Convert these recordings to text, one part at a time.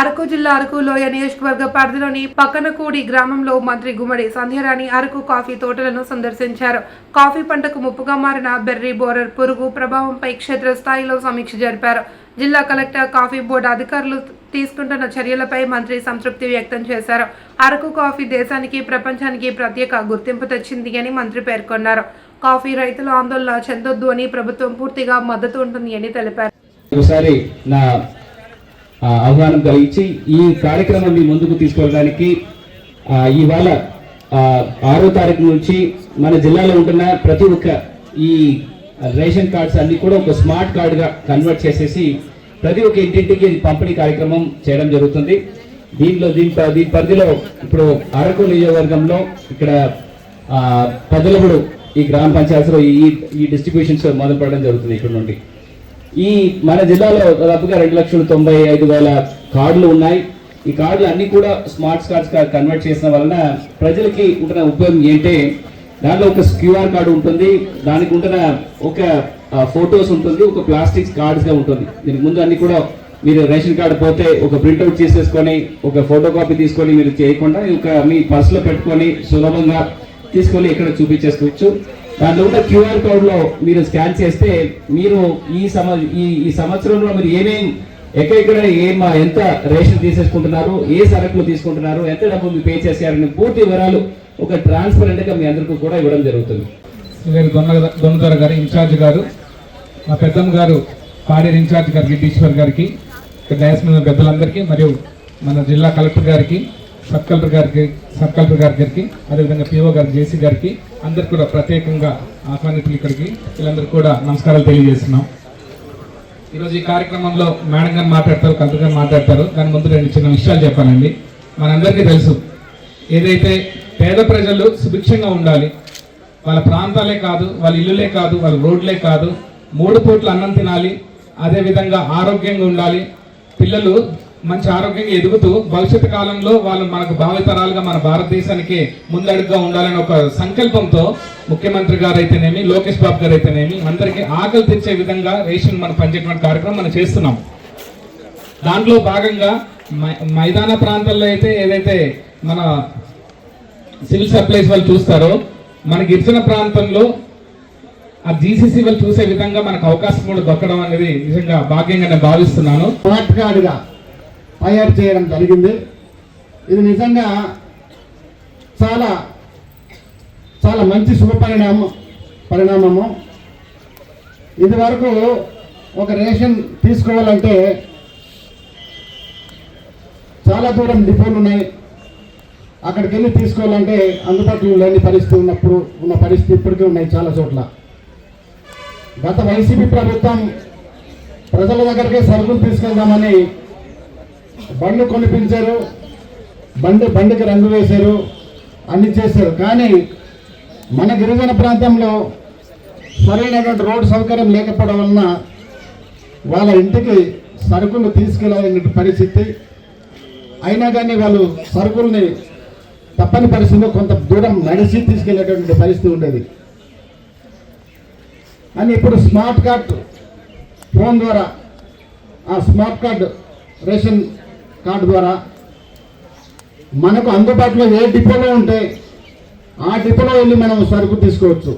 అరకు జిల్లా అరకు లోయ నియోజకవర్గ పరిధిలోని పక్కనకూడి గ్రామంలో మంత్రి గుమ్మడి సంధ్యారాణి అరకు కాఫీ తోటలను సందర్శించారు. కాఫీ పంటకు ముప్పుగా మారిన బెర్రీ బోరర్ పురుగు ప్రభావంపై క్షేత్రస్థాయిలో సమీక్ష జరిపారు. జిల్లా కలెక్టర్ కాఫీ బోర్డు అధికారులు తీసుకుంటున్న చర్యలపై మంత్రి సంతృప్తి వ్యక్తం చేశారు. అరకు కాఫీ దేశానికి ప్రపంచానికి ప్రత్యేక గుర్తింపు తెచ్చింది అని మంత్రి పేర్కొన్నారు. కాఫీ రైతుల ఆందోళన చెందొద్దు అని ప్రభుత్వం పూర్తిగా మద్దతు ఉంటుంది అని తెలిపారు. ఒకసారి నా ఆహ్వానం కలిగించి ఈ కార్యక్రమం మీ ముందుకు తీసుకెళ్ళడానికి ఇవాళ ఆరో తారీఖు నుంచి మన జిల్లాలో ఉంటున్న ప్రతి ఒక్క ఈ రేషన్ కార్డ్స్ అన్ని కూడా ఒక స్మార్ట్ కార్డుగా కన్వర్ట్ చేసేసి ప్రతి ఒక్క ఇంటింటికి పంపిణీ కార్యక్రమం చేయడం జరుగుతుంది. దీనిలో దీని ప- దీని పరిధిలో ఇప్పుడు అరకు నియోజకవర్గంలో ఇక్కడ ఆ, ఈ గ్రామ పంచాయతీలో ఈ ఈ డిస్ట్రిబ్యూషన్స్ మొదలుపెట్టడం జరుగుతుంది ఇక్కడ నుండి. ఈ మన జిల్లాలో దాదాపుగా రెండు లక్షల తొంభై ఐదు వేల కార్డులు ఉన్నాయి. ఈ కార్డులు అన్ని కూడా స్మార్ట్ కార్డ్స్ కన్వర్ట్ చేసిన వలన ప్రజలకి ఉంటున్న ఉపయోగం ఏంటంటే దాంట్లో ఒక క్యూఆర్ కార్డు ఉంటుంది దానికి ఉంటున్న ఒక ఫొటోస్ ఉంటుంది ఒక ప్లాస్టిక్ కార్డ్స్గా ఉంటుంది. దీనికి ముందు అన్ని కూడా మీరు రేషన్ కార్డు పోతే ఒక ప్రింట్అవుట్ చేసేసుకొని ఒక ఫోటో కాపీ తీసుకొని మీరు చేయకుండా ఒక మీ పర్సులో పెట్టుకొని సులభంగా తీసుకొని ఇక్కడ చూపించేసుకోవచ్చు. దాంట్లో ఉన్న క్యూఆర్ కోడ్లో మీరు స్కాన్ చేస్తే మీరు ఈ సమ ఈ ఈ సంవత్సరంలో మీరు ఏమేం ఎక్కడెక్కడ ఏం ఎంత రేషన్ తీసేసుకుంటున్నారు ఏ సరుకులు తీసుకుంటున్నారు ఎంత డబ్బు మీరు పే చేశారని పూర్తి వివరాలు ఒక ట్రాన్స్పరెంట్గా మీ అందరికీ కూడా ఇవ్వడం జరుగుతుంది. గారు దొంగ దొన్నదొర గారు ఇన్ఛార్జ్ గారు మా పెద్దమ్మ గారు పాడేరు ఇన్ఛార్జ్ గారికి ఈశ్వర్ గారికి డయాస్ మీద పెద్దలందరికీ మరియు మన జిల్లా కలెక్టర్ గారికి సబ్ కలెక్టర్ గారికి సబ్ కలెక్టర్ గారి గారికి అదేవిధంగా పిఓ గారు జేసీ గారికి అందరికి కూడా ప్రత్యేకంగా ఆహ్వానితులు ఇక్కడికి. వీళ్ళందరికీ కూడా నమస్కారాలు తెలియజేస్తున్నాం. ఈరోజు ఈ కార్యక్రమంలో మేడం గారు మాట్లాడతారు కలెక్టర్ గారు మాట్లాడతారు. దాని ముందు రెండు చిన్న విషయాలు చెప్పానండి మనందరికీ తెలుసు ఏదైతే పేద ప్రజలు సుభిక్షంగా ఉండాలి వాళ్ళ ప్రాంతాలే కాదు వాళ్ళ ఇల్లులే కాదు వాళ్ళ రోడ్లే కాదు మూడు పూట్ల అన్నం తినాలి అదేవిధంగా ఆరోగ్యంగా ఉండాలి పిల్లలు మంచి ఆరోగ్యంగా ఎదుగుతూ భవిష్యత్తు కాలంలో వాళ్ళు మనకు భావితరాలుగా మన భారతదేశానికి ముందడుగుగా ఉండాలని ఒక సంకల్పంతో ముఖ్యమంత్రి గారు అయితేనేమి లోకేష్ బాబు గారు అయితేనేమి అందరికీ ఆకలి తెచ్చే విధంగా రేషన్ మనం పంచేటువంటి కార్యక్రమం మనం చేస్తున్నాం. దాంట్లో భాగంగా మై- మైదాన ప్రాంతాల్లో అయితే ఏదైతే మన సివిల్ సప్లైస్ వాళ్ళు చూస్తారో మన గిరిజన ప్రాంతంలో ఆ జీసీసీ వాళ్ళు చూసే విధంగా మనకు అవకాశం కూడా దొక్కడం అనేది నిజంగా భాగ్యంగా నేను భావిస్తున్నాను తయారు చేయడం జరిగింది. ఇది నిజంగా చాలా చాలా మంచి శుభ పరిణామం పరిణామము. ఇది వరకు ఒక రేషన్ తీసుకోవాలంటే చాలా దూరం డిపోలు ఉన్నాయి. అక్కడికి వెళ్ళి తీసుకోవాలంటే అందుబాటులో లేని పరిస్థితి ఉన్నప్పుడు ఉన్న పరిస్థితి ఇప్పటికీ ఉన్నాయి చాలా చోట్ల. గత వైసీపీ ప్రభుత్వం ప్రజల దగ్గరికే సరుకులు తీసుకెళ్దామని బండ్లు కొనిపించారు. బండి బండికి రంగు వేశారు. అన్ని చేశారు. కానీ మన గిరిజన ప్రాంతంలో సరైనటువంటి రోడ్డు సౌకర్యం లేకపోవడం వలన వాళ్ళ ఇంటికి సరుకులు తీసుకెళ్ళాలనే పరిస్థితి. అయినా కానీ వాళ్ళు సరుకుల్ని తప్పని పరిస్థితిలో కొంత దూరం నడిచి తీసుకెళ్ళేటువంటి పరిస్థితి ఉండేది. అని ఇప్పుడు స్మార్ట్ కార్డ్ ఫోన్ ద్వారా ఆ స్మార్ట్ కార్డ్ రేషన్ కార్డు ద్వారా మనకు అందుబాటులో ఏ డిపోలో ఉంటే ఆ డిపోలో వెళ్ళి మనం సరుకు తీసుకోవచ్చు.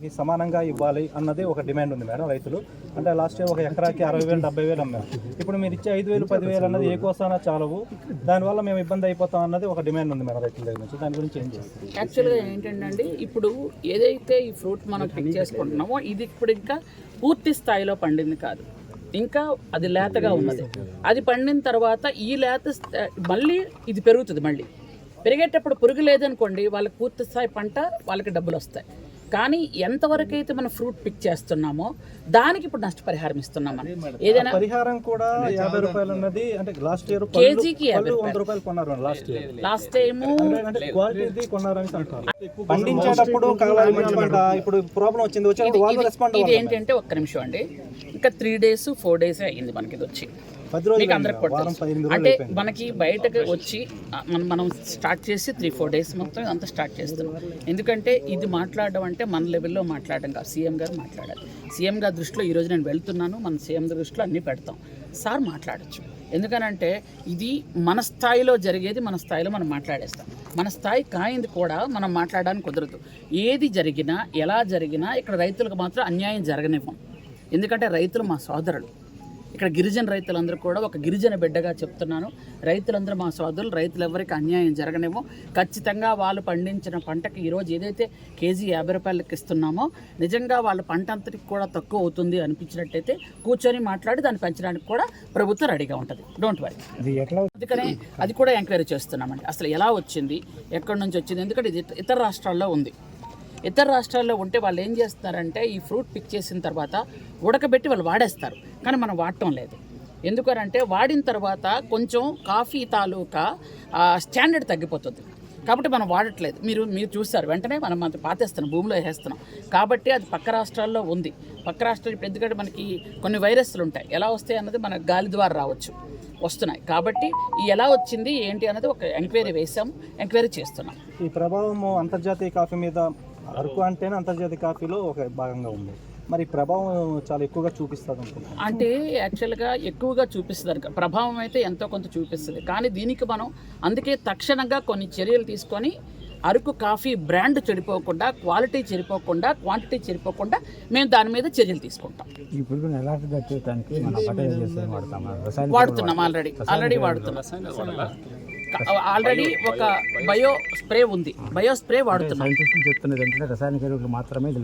కి సమానంగా ఇవ్వాలి అన్నది ఒక డిమాండ్ ఉంది మేడం రైతులు. అంటే లాస్ట్ ఇయర్ ఒక ఎకరాకి అరవై వేలు డెబ్బై వేలు అమ్మారు. ఇప్పుడు మీరు ఇచ్చే ఐదు వేలు పదివేలు అన్నది ఏ కోసానా చాలవు. దానివల్ల మేము ఇబ్బంది అయిపోతాం అన్నది ఒక డిమాండ్ ఉంది మేడం రైతుల దగ్గర నుంచి. దాని గురించి ఏం చేస్తారు యాక్చువల్గా ఏంటంటే ఇప్పుడు ఏదైతే ఈ ఫ్రూట్ మనం పిక్ చేసుకుంటున్నామో ఇది ఇప్పుడు ఇంకా పూర్తి స్థాయిలో పండింది కాదు. ఇంకా అది లేతగా ఉన్నది. అది పండిన తర్వాత ఈ లేత మళ్ళీ ఇది పెరుగుతుంది మళ్ళీ. పెరిగేటప్పుడు పురుగు లేదనుకోండి వాళ్ళకి పూర్తి స్థాయి పంట వాళ్ళకి డబ్బులు వస్తాయి. కానీ ఎంతవరకు అయితే మనం ఫ్రూట్ పిక్ చేస్తున్నామో దానికి ఇప్పుడు నష్టపరిహారం ఇస్తున్నాం మనం. ఏదైనా పరిహారం కూడా యాభై రూపాయలు ఉన్నది అంటే లాస్ట్ ఇయర్ కేజీకి వంద రూపాయలు. కొన్నారు లాస్ట్ ఇయర్. లాస్ట్ టైము అంటే క్వాలిటీ కొన్నారని అంటారు పండించేటప్పుడు ఇప్పుడు ప్రాబ్లం వచ్చింది వచ్చేటప్పుడు వాళ్ళు రెస్పాండ్ ఇది ఏంటంటే ఒక్క నిమిషం అండి. ఇంకా త్రీ డేస్ ఫోర్ డేస్ అయ్యింది మనకి ఇది వచ్చి. మీకు అందరికి అంటే. మనకి బయటకు వచ్చి మనం మనం స్టార్ట్ చేసి త్రీ ఫోర్ డేస్ మొత్తం ఇదంతా స్టార్ట్ చేస్తాం ఎందుకంటే ఇది మాట్లాడడం అంటే మన లెవెల్లో మాట్లాడడం కాదు. సీఎం గారు మాట్లాడాలి. సీఎం గారి దృష్టిలో ఈరోజు నేను వెళ్తున్నాను. మన సీఎం దృష్టిలో అన్నీ పెడతాం. సార్ మాట్లాడచ్చు. ఎందుకనంటే ఇది మన స్థాయిలో జరిగేది మన స్థాయిలో మనం మాట్లాడేస్తాం. మన స్థాయి కాయింది కూడా మనం మాట్లాడడానికి కుదరదు. ఏది జరిగినా ఎలా జరిగినా ఇక్కడ రైతులకు మాత్రం అన్యాయం జరగనివ్వం. ఎందుకంటే రైతులు మా సోదరులు. ఇక్కడ గిరిజన రైతులందరూ కూడా ఒక గిరిజన బిడ్డగా చెప్తున్నాను. రైతులందరూ మా సోదరులు రైతులు ఎవరికి అన్యాయం జరగనివ్వం. ఖచ్చితంగా వాళ్ళు పండించిన పంటకి ఈరోజు ఏదైతే కేజీ యాభై రూపాయలకి ఇస్తున్నామో నిజంగా వాళ్ళ పంట అంతటికి కూడా తక్కువ అవుతుంది అనిపించినట్టయితే కూర్చొని మాట్లాడి దాన్ని పెంచడానికి కూడా ప్రభుత్వం రెడీగా ఉంటుంది. డోంట్ వరీ అందుకనే అది కూడా ఎంక్వైరీ చేస్తున్నామండి. అసలు ఎలా వచ్చింది? ఎక్కడి నుంచి వచ్చింది? ఎందుకంటే ఇది ఇతర రాష్ట్రాల్లో ఉంది. ఇతర రాష్ట్రాల్లో ఉంటే వాళ్ళు ఏం చేస్తారంటే ఈ ఫ్రూట్ పిక్ చేసిన తర్వాత ఉడకబెట్టి వాళ్ళు వాడేస్తారు. కానీ మనం వాడటం లేదు. ఎందుకనంటే వాడిన తర్వాత కొంచెం కాఫీ తాలూకా స్టాండర్డ్ తగ్గిపోతుంది. కాబట్టి మనం వాడట్లేదు. మీరు మీరు చూస్తారు వెంటనే మనం మనం పాతేస్తున్నాం. భూమిలో వేసేస్తున్నాం. కాబట్టి అది పక్క రాష్ట్రాల్లో ఉంది. పక్క రాష్ట్రాలు ఇప్పుడు ఎందుకంటే మనకి కొన్ని వైరస్లు ఉంటాయి. ఎలా వస్తాయి అన్నది మన గాలి ద్వారా రావచ్చు. వస్తున్నాయి. కాబట్టి ఎలా వచ్చింది ఏంటి అన్నది ఒక ఎంక్వైరీ వేసాము ఎంక్వైరీ చేస్తున్నాం. ఈ ప్రభావం అంతర్జాతీయ కాఫీ మీద అరకు అంటేనే అంతర్జాతీయ కాఫీలో ఒక భాగంగా ఉంది. మరి ప్రభావం చాలా ఎక్కువగా చూపిస్తుంది అనుకుంటున్నాను. అంటే యాక్చువల్గా ఎక్కువగా చూపిస్తుంది. ప్రభావం అయితే ఎంతో కొంత చూపిస్తుంది. కానీ దీనికి మనం అందుకే తక్షణంగా కొన్ని చర్యలు తీసుకొని అరకు కాఫీ బ్రాండ్ చెడిపోకుండా క్వాలిటీ చెడిపోకుండా క్వాంటిటీ చెడిపోకుండా మేము దాని మీద చర్యలు తీసుకుంటాం. ఎలాంటి వాడుతున్నాం ఆల్రెడీ ఆల్రెడీ వాడుతున్నాం. ఆల్రెడీ ఒక బయో స్ప్రే ఉంది. బయో స్ప్రే వాడుతున్నాం. సైంటిస్టులు చెప్తున్నది ఏంటంటే రసాయనిక ఎరువులు మాత్రమే ఇది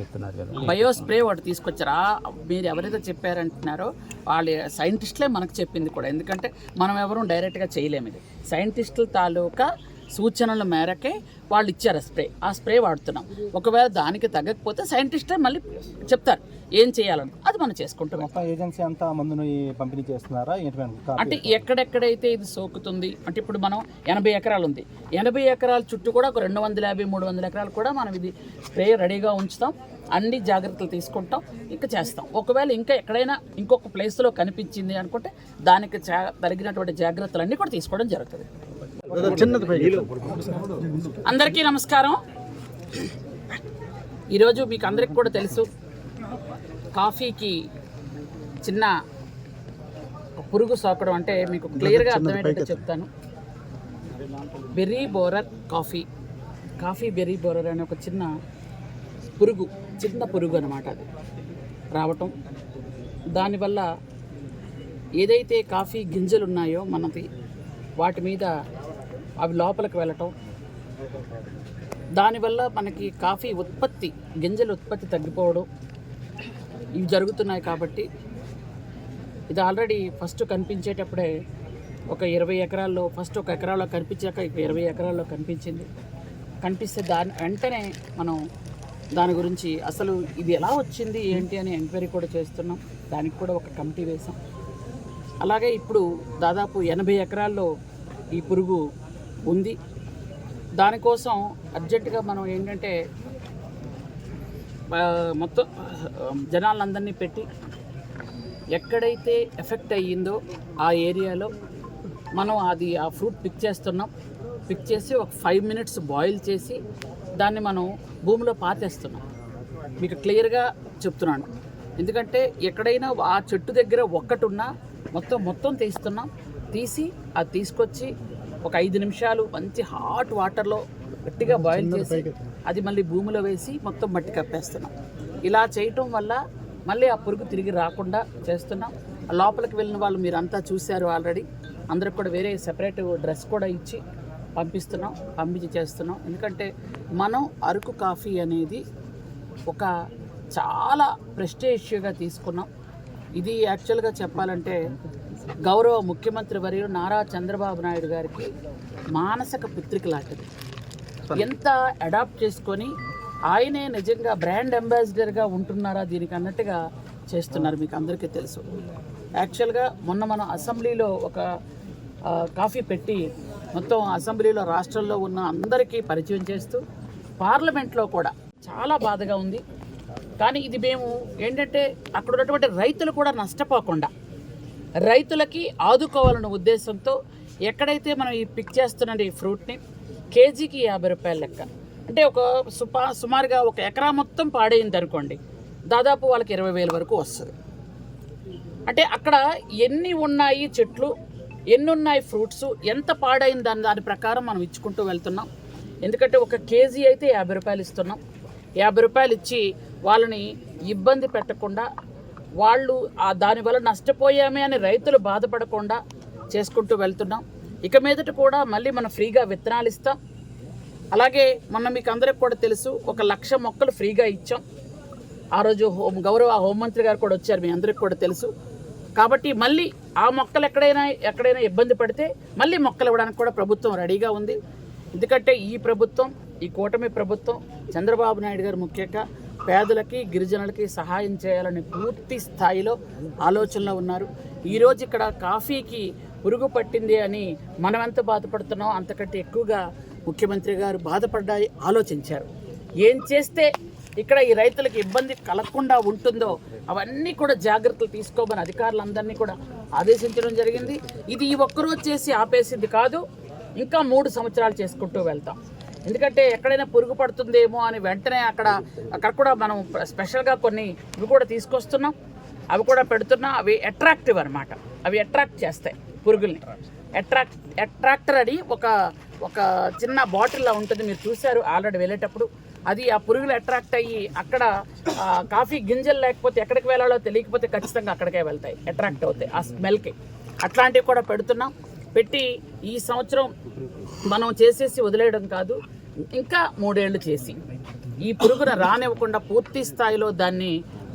చెప్తున్నారు కదా. బయో స్ప్రే ఒకటి తీసుకొచ్చారా? మీరు ఎవరైతే చెప్పారంటున్నారో వాళ్ళ సైంటిస్టులే మనకు చెప్పింది కూడా. ఎందుకంటే మనం ఎవరు డైరెక్ట్గా చేయలేము ఇది. సైంటిస్టుల తాలూకా సూచనల మేరకే వాళ్ళు ఇచ్చారు స్ప్రే. ఆ స్ప్రే వాడుతున్నాం. ఒకవేళ దానికి తగ్గకపోతే సైంటిస్టే మళ్ళీ చెప్తారు. ఏం చేయాలని. అది మనం చేసుకుంటాం. ఏజెన్సీ అంతా మందును పంపిణీ చేస్తున్నారా? అంటే ఎక్కడెక్కడైతే ఇది సోకుతుంది అంటే ఇప్పుడు మనం ఎనభై ఎకరాలు ఉంది. ఎనభై ఎకరాల చుట్టూ కూడా ఒక రెండు వందల యాభై మూడు వందల ఎకరాలు కూడా మనం ఇది స్ప్రే రెడీగా ఉంచుతాం. అన్ని జాగ్రత్తలు తీసుకుంటాం. ఇంకా చేస్తాం. ఒకవేళ ఇంకా ఎక్కడైనా ఇంకొక ప్లేస్లో కనిపించింది అనుకుంటే దానికి జా- తగినటువంటి జాగ్రత్తలన్నీ కూడా తీసుకోవడం జరుగుతుంది. అందరికీ నమస్కారం. ఈరోజు మీకు అందరికి కూడా తెలుసు కాఫీకి చిన్న పురుగు సోకడం అంటే మీకు క్లియర్గా అర్థమయ్యేటట్టు చెప్తాను. Berry borer coffee. Coffee berry borer అనే ఒక చిన్న పురుగు చిన్న పురుగు అనమాట అది. రావటం. దానివల్ల ఏదైతే కాఫీ గింజలు ఉన్నాయో మనది వాటి మీద అవి లోపలికి వెళ్ళటం. దానివల్ల మనకి కాఫీ ఉత్పత్తి గింజల ఉత్పత్తి తగ్గిపోవడం. ఇవి జరుగుతున్నాయి కాబట్టి ఇది ఆల్రెడీ ఫస్ట్ కనిపించేటప్పుడే ఒక ఇరవై ఎకరాల్లో ఫస్ట్ ఒక ఎకరాల్లో కనిపించాక ఇప్పుడు ఇరవై ఎకరాల్లో కనిపించింది. కనిపిస్తే దాని వెంటనే మనం దాని గురించి అసలు ఇది ఎలా వచ్చింది ఏంటి అని ఎంక్వైరీ కూడా చేస్తున్నాం. దానికి కూడా ఒక కమిటీ వేసాం అలాగే ఇప్పుడు దాదాపు ఎనభై ఎకరాల్లో ఈ పురుగు ఉంది. దానికోసం అర్జెంటుగా మనం ఏంటంటే మొత్తం జనాలందరినీ పెట్టి ఎక్కడైతే ఎఫెక్ట్ అయ్యిందో ఆ ఏరియాలో మనం అది ఆ ఫ్రూట్ పిక్ చేస్తున్నాం. పిక్ చేసి ఒక ఫైవ్ మినిట్స్ బాయిల్ చేసి దాన్ని మనం భూమిలో పాతేస్తున్నాం. మీకు క్లియర్గా చెప్తున్నాను. ఎందుకంటే ఎక్కడైనా ఆ చెట్టు దగ్గర ఒక్కటి ఉన్నా మొత్తం మొత్తం తీస్తున్నాం. తీసి అది తీసుకొచ్చి ఒక ఐదు నిమిషాలు మంచి హాట్ వాటర్లో గట్టిగా బాయిల్ చేసి అది మళ్ళీ భూమిలో వేసి మొత్తం మట్టి కప్పేస్తున్నాం. ఇలా చేయటం వల్ల మళ్ళీ ఆ పురుగు తిరిగి రాకుండా చేస్తున్నాం. ఆ లోపలికి వెళ్ళిన వాళ్ళు మీరు అంతా చూశారు ఆల్రెడీ. అందరికి కూడా వేరే సెపరేట్ డ్రెస్ కూడా ఇచ్చి పంపిస్తున్నాం పంపించి చేస్తున్నాం. ఎందుకంటే మనం అరకు కాఫీ అనేది ఒక చాలా ప్రెస్టేషియగా తీసుకున్నాం. ఇది యాక్చువల్గా చెప్పాలంటే గౌరవ ముఖ్యమంత్రి వర్యులు నారా చంద్రబాబు నాయుడు గారికి మానసిక పుత్రిక లాంటిది. ఎంత అడాప్ట్ చేసుకొని ఆయనే నిజంగా బ్రాండ్ అంబాసిడర్గా ఉంటున్నారా దీనికి అన్నట్టుగా చేస్తున్నారు మీకు అందరికీ తెలుసు. యాక్చువల్గా మొన్న మనం అసెంబ్లీలో ఒక కాఫీ పెట్టి మొత్తం అసెంబ్లీలో రాష్ట్రంలో ఉన్న అందరికీ పరిచయం చేస్తూ పార్లమెంట్లో కూడా చాలా బాధగా ఉంది. కానీ ఇది మేము ఏంటంటే అక్కడ ఉన్నటువంటి రైతులు కూడా నష్టపోకుండా రైతులకి ఆదుకోవాలన్న ఉద్దేశంతో ఎక్కడైతే మనం ఈ పిక్ చేస్తున్న ఈ ఫ్రూట్ని కేజీకి యాభై రూపాయల లెక్క. అంటే ఒక సుపా సుమారుగా ఒక ఎకరా మొత్తం పాడైంది అనుకోండి దాదాపు వాళ్ళకి ఇరవై వేల వరకు వస్తుంది. అంటే అక్కడ ఎన్ని ఉన్నాయి చెట్లు ఎన్ని ఉన్నాయి ఫ్రూట్స్ ఎంత పాడైంది దాని దాని ప్రకారం మనం ఇచ్చుకుంటూ వెళ్తున్నాం. ఎందుకంటే ఒక కేజీ అయితే యాభై రూపాయలు ఇస్తున్నాం. యాభై రూపాయలు ఇచ్చి వాళ్ళని ఇబ్బంది పెట్టకుండా వాళ్ళు ఆ దానివల్ల నష్టపోయామే అని రైతులు బాధపడకుండా చేసుకుంటూ వెళ్తున్నాం. ఇక మీదట కూడా మళ్ళీ మనం ఫ్రీగా విత్తనాలు ఇస్తాం. అలాగే మొన్న మీకు అందరికి కూడా తెలుసు ఒక లక్ష మొక్కలు ఫ్రీగా ఇచ్చాం. ఆ రోజు హోం గౌరవ హోంమంత్రి గారు కూడా వచ్చారు మీ అందరికి కూడా తెలుసు. కాబట్టి మళ్ళీ ఆ మొక్కలు ఎక్కడైనా ఎక్కడైనా ఇబ్బంది పడితే మళ్ళీ మొక్కలు ఇవ్వడానికి కూడా ప్రభుత్వం రెడీగా ఉంది. ఎందుకంటే ఈ ప్రభుత్వం ఈ కూటమి ప్రభుత్వం చంద్రబాబు నాయుడు గారు ముఖ్యంగా పేదలకి గిరిజనులకి సహాయం చేయాలని పూర్తి స్థాయిలో ఆలోచనలో ఉన్నారు. ఈరోజు ఇక్కడ కాఫీకి పురుగు పట్టింది అని మనం ఎంత బాధపడుతున్నాం అంతకంటే ఎక్కువగా ముఖ్యమంత్రి గారు బాధపడ్డాయి ఆలోచించారు. ఏం చేస్తే ఇక్కడ ఈ రైతులకు ఇబ్బంది కలగకుండా ఉంటుందో అవన్నీ కూడా జాగ్రత్తలు తీసుకోమని అధికారులందరినీ కూడా ఆదేశించడం జరిగింది. ఇది ఈ ఒక్కరోజు చేసి ఆపేసింది కాదు ఇంకా మూడు సంవత్సరాలు చేసుకుంటూ వెళ్తాం. ఎందుకంటే ఎక్కడైనా పురుగు పడుతుందేమో అని వెంటనే అక్కడ అక్కడ కూడా మనం స్పెషల్గా కొన్ని ఇవి కూడా తీసుకొస్తున్నాం. అవి కూడా పెడుతున్నాం. అవి అట్రాక్టివ్ అనమాట అవి అట్రాక్ట్ చేస్తాయి పురుగుల్ని. అట్రాక్ట్ అట్రాక్టర్ అని ఒక ఒక చిన్న బాటిల్లా ఉంటుంది. మీరు చూశారు ఆల్రెడీ వెళ్ళేటప్పుడు. అది ఆ పురుగులు అట్రాక్ట్ అయ్యి అక్కడ కాఫీ గింజలు లేకపోతే ఎక్కడికి వెళ్ళాలో తెలియకపోతే ఖచ్చితంగా అక్కడికే వెళ్తాయి. అట్రాక్ట్ అవుతాయి ఆ స్మెల్కి. అట్లాంటివి కూడా పెడుతున్నాం. పెట్టి ఈ సంవత్సరం మనం చేసేసి వదిలేయడం కాదు. ఇంకా మూడేళ్ళు చేసి. ఈ పురుగును రానివ్వకుండా పూర్తి స్థాయిలో దాన్ని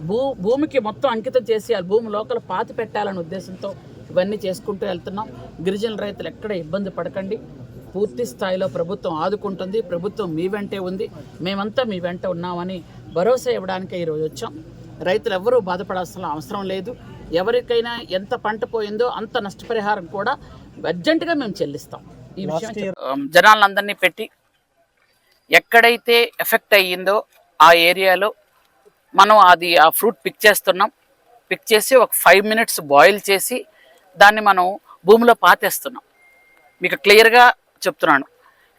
భూ భూమికి మొత్తం అంకితం చేసి ఆ భూమి లోపల పాతి పెట్టాలనే ఉద్దేశంతో ఇవన్నీ చేసుకుంటూ వెళ్తున్నాం. గిరిజన రైతులు ఎక్కడ ఇబ్బంది పడకండి. పూర్తి స్థాయిలో ప్రభుత్వం ఆదుకుంటుంది. ప్రభుత్వం మీ వెంటే ఉంది. మేమంతా మీ వెంట ఉన్నామని భరోసా ఇవ్వడానికే ఈరోజు వచ్చాం. రైతులు ఎవ్వరూ బాధపడాల్సిన అవసరం లేదు. ఎవరికైనా ఎంత పంట పోయిందో అంత నష్టపరిహారం కూడా అర్జెంటుగా మేము చెల్లిస్తాం. ఈ విషయం జనాలందరినీ పెట్టి ఎక్కడైతే ఎఫెక్ట్ అయ్యిందో ఆ ఏరియాలో మనం అది ఆ ఫ్రూట్ పిక్ చేస్తున్నాం. పిక్ చేసి ఒక ఫైవ్ మినిట్స్ బాయిల్ చేసి దాన్ని మనం భూమిలో పాతేస్తున్నాం. మీకు క్లియర్గా చెప్తున్నాను.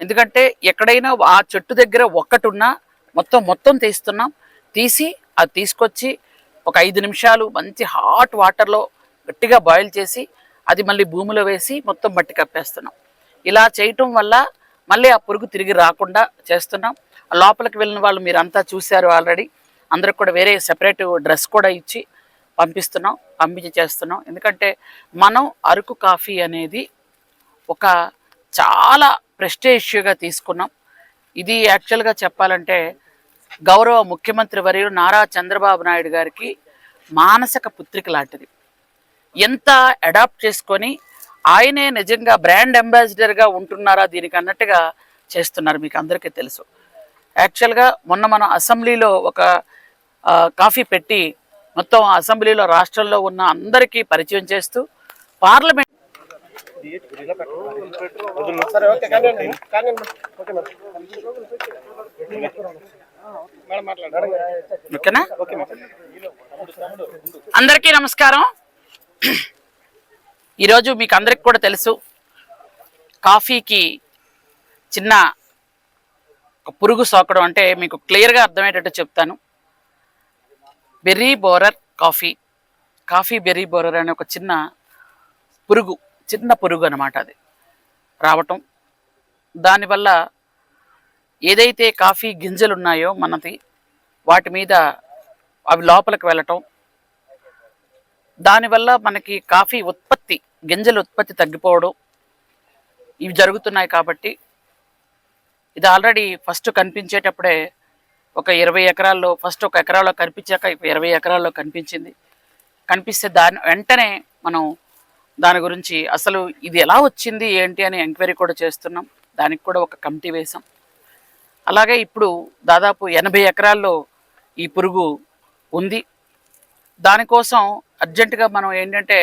ఎందుకంటే ఎక్కడైనా ఆ చెట్టు దగ్గర ఒక్కటి ఉన్నా మొత్తం మొత్తం తీస్తున్నాం. తీసి అది తీసుకొచ్చి ఒక ఐదు నిమిషాలు మంచి హాట్ వాటర్లో గట్టిగా బాయిల్ చేసి అది మళ్ళీ భూమిలో వేసి మొత్తం మట్టి కప్పేస్తున్నాం. ఇలా చేయటం వల్ల మళ్ళీ ఆ పురుగు తిరిగి రాకుండా చేస్తున్నాం. ఆ లోపలికి వెళ్ళిన వాళ్ళు మీరు అంతా చూశారు ఆల్రెడీ. అందరికి కూడా వేరే సెపరేట్ డ్రెస్ కూడా ఇచ్చి పంపిస్తున్నాం పంపించి చేస్తున్నాం. ఎందుకంటే మనం అరకు కాఫీ అనేది ఒక చాలా ప్రెస్టేషియస్గా తీసుకున్నాం. ఇది యాక్చువల్గా చెప్పాలంటే గౌరవ ముఖ్యమంత్రి వర్యులు నారా చంద్రబాబు నాయుడు గారికి మానసిక పుత్రిక లాంటిది. ఎంత అడాప్ట్ చేసుకొని ఆయనే నిజంగా బ్రాండ్ అంబాసిడర్గా ఉంటున్నారా దీనికి అన్నట్టుగా చేస్తున్నారు మీకు అందరికీ తెలుసు. యాక్చువల్గా మొన్న మనం అసెంబ్లీలో ఒక కాఫీ పెట్టి మొత్తం అసెంబ్లీలో రాష్ట్రంలో ఉన్న అందరికీ పరిచయం చేస్తూ పార్లమెంట్ ఓకేనా? అందరికీ నమస్కారం. ఈరోజు మీకు అందరికి కూడా తెలుసు కాఫీకి చిన్న ఒక పురుగు సోకడం అంటే మీకు క్లియర్గా అర్థమయ్యేటట్టు చెప్తాను. Berry borer coffee coffee berry borer అనే ఒక చిన్న పురుగు చిన్న పురుగు అనమాట అది రావటం. దానివల్ల ఏదైతే కాఫీ గింజలు ఉన్నాయో మనది వాటి మీద అవి లోపలికి వెళ్ళటం దానివల్ల మనకి కాఫీ ఉత్పత్తి గింజల ఉత్పత్తి తగ్గిపోవడం ఇవి జరుగుతున్నాయి కాబట్టి ఇది ఆల్రెడీ ఫస్ట్ కనిపించేటప్పుడే ఒక ఇరవై ఎకరాల్లో ఫస్ట్ ఒక ఎకరాల్లో కనిపించాక ఇప్పుడు ఇరవై ఎకరాల్లో కనిపించింది. కనిపిస్తే దాని వెంటనే మనం దాని గురించి అసలు ఇది ఎలా వచ్చింది ఏంటి అని ఎంక్వైరీ కూడా చేస్తున్నాం. దానికి కూడా ఒక కమిటీ వేసాం అలాగే ఇప్పుడు దాదాపు ఎనభై ఎకరాల్లో ఈ పురుగు ఉంది. దానికోసం అర్జెంటుగా మనం ఏంటంటే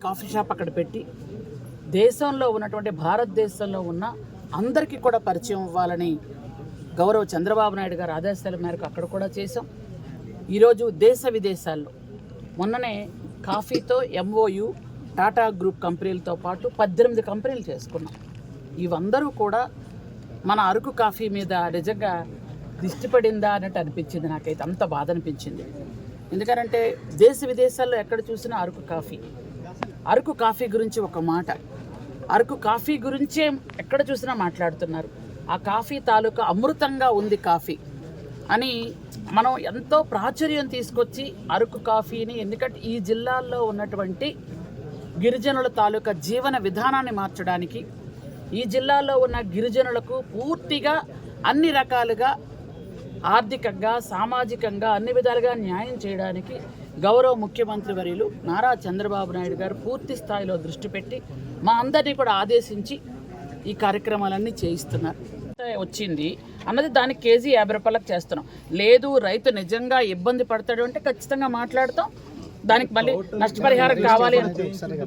కాఫీ షాప్ అక్కడ పెట్టి దేశంలో ఉన్నటువంటి భారతదేశంలో ఉన్న అందరికీ కూడా పరిచయం ఇవ్వాలని గౌరవ చంద్రబాబు నాయుడు గారు ఆదేశాల మేరకు అక్కడ కూడా చేసాం ఈరోజు దేశ విదేశాల్లో మొన్ననే కాఫీతో ఎంఓయు టాటా గ్రూప్ కంపెనీలతో పాటు పద్దెనిమిది కంపెనీలు చేసుకున్నాం. ఇవందరూ కూడా మన అరకు కాఫీ మీద నిజంగా దిష్టి పడిందా అన్నట్టు అనిపించింది నాకైతే. అంత బాధ అనిపించింది. ఎందుకంటే దేశ విదేశాల్లో ఎక్కడ చూసినా అరకు కాఫీ. అరకు కాఫీ గురించి ఒక మాట. అరకు కాఫీ గురించే ఎక్కడ చూసినా మాట్లాడుతున్నారు. ఆ కాఫీ తాలూకా అమృతంగా ఉంది కాఫీ అని మనం ఎంతో ప్రాచుర్యం తీసుకొచ్చి అరకు కాఫీని ఎందుకంటే ఈ జిల్లాల్లో ఉన్నటువంటి గిరిజనుల తాలూకా జీవన విధానాన్ని మార్చడానికి ఈ జిల్లాలో ఉన్న గిరిజనులకు పూర్తిగా అన్ని రకాలుగా ఆర్థికంగా సామాజికంగా అన్ని విధాలుగా న్యాయం చేయడానికి గౌరవ ముఖ్యమంత్రి వర్యులు నారా చంద్రబాబు నాయుడు గారు పూర్తి స్థాయిలో దృష్టి పెట్టి మా అందరినీ కూడా ఆదేశించి ఈ కార్యక్రమాలన్నీ చేయిస్తున్నారు. వచ్చింది. అన్నది దానికి కేజీ యాభై రూపాయలకు చేస్తున్నాం. లేదు రైతు నిజంగా ఇబ్బంది పడతాడు అంటే ఖచ్చితంగా మాట్లాడతాం. దానికి మళ్ళీ నష్టపరిహారం కావాలి అని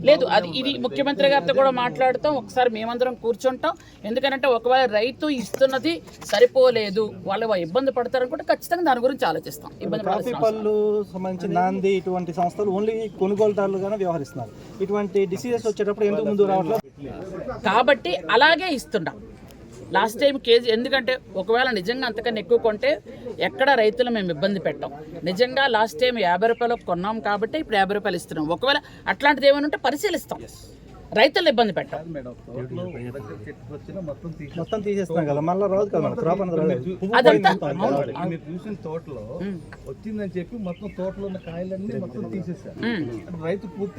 లేదు అది ఇది ముఖ్యమంత్రి గారితో కూడా మాట్లాడతాం ఒకసారి మేమందరం కూర్చుంటాం. ఎందుకంటే ఒకవేళ రైతు ఇస్తున్నది సరిపోలేదు వాళ్ళు ఇబ్బంది పడతారనుకుంటే ఖచ్చితంగా దాని గురించి ఆలోచిస్తాం. ఇబ్బంది పళ్ళు సంబంధించి నాంది ఇటువంటి సంస్థలు ఓన్లీ కొనుగోలుదారులుగానే వ్యవహరిస్తున్నారు. ఇటువంటి డిసీజెస్ వచ్చేటప్పుడు ఎందుకు ముందు రావట్లేదు? కాబట్టి అలాగే ఇస్తున్నాం. లాస్ట్ టైం కేజీ ఎందుకంటే ఒకవేళ నిజంగా అంతకన్నా ఎక్కువ కొంటే ఎక్కడ రైతులు మేము ఇబ్బంది పెట్టాం. నిజంగా లాస్ట్ టైం యాభై రూపాయలకు కొన్నాం కాబట్టి ఇప్పుడు యాభై రూపాయలు ఇస్తున్నాం. ఒకవేళ అట్లాంటిది ఏమైనా ఉంటే పరిశీలిస్తాం. రైతులు ఇబ్బంది పెట్టాం. మొత్తం కదా. మళ్ళీ రాదు కదా అదంతా. మీరు చూసిన తోటలో వచ్చిందని చెప్పి మొత్తం తోటలో ఉన్న కాయలన్నీ మొత్తం తీసేసారు ఉమ్. రైతు పూర్తి